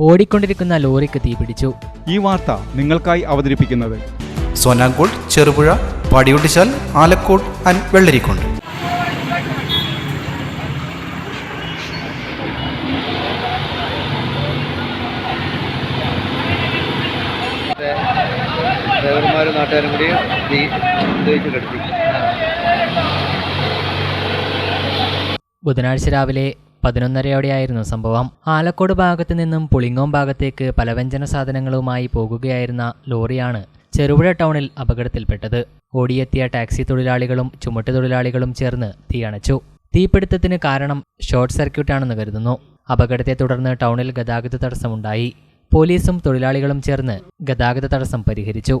ഓടിക്കൊണ്ടിരിക്കുന്ന ലോറിക്ക് തീപിടിച്ചു ഈ വാർത്ത നിങ്ങൾക്കായി അവതരിപ്പിക്കുന്നത്. സോനാങ്കോട് ചെറുപുഴ പടിയൊട്ടിച്ചാൽ ആലക്കോട് ആൻഡ് വെള്ളരിക്കുണ്ട്. ഡ്രൈവർമാരും നാട്ടുകാരും കൂടി തീ ഉപയോഗിച്ച് കെടുത്തി ബുധനാഴ്ച രാവിലെ പതിനൊന്നരയോടെയായിരുന്നു സംഭവം. ആലക്കോട് ഭാഗത്തു നിന്നും പുളിങ്ങോം ഭാഗത്തേക്ക് പലവ്യഞ്ജന സാധനങ്ങളുമായി പോകുകയായിരുന്ന ലോറിയാണ് ചെറുപുഴ ടൗണിൽ അപകടത്തിൽപ്പെട്ടത്. ഓടിയെത്തിയ ടാക്സി തൊഴിലാളികളും ചുമട്ടുതൊഴിലാളികളും ചേർന്ന് തീയണച്ചു. തീപിടുത്തത്തിന് കാരണം ഷോർട്ട് സർക്യൂട്ടാണെന്ന് കരുതുന്നു. അപകടത്തെ തുടർന്ന് ടൗണിൽ ഗതാഗത തടസ്സമുണ്ടായി. പോലീസും തൊഴിലാളികളും ചേർന്ന് ഗതാഗത തടസ്സം പരിഹരിച്ചു.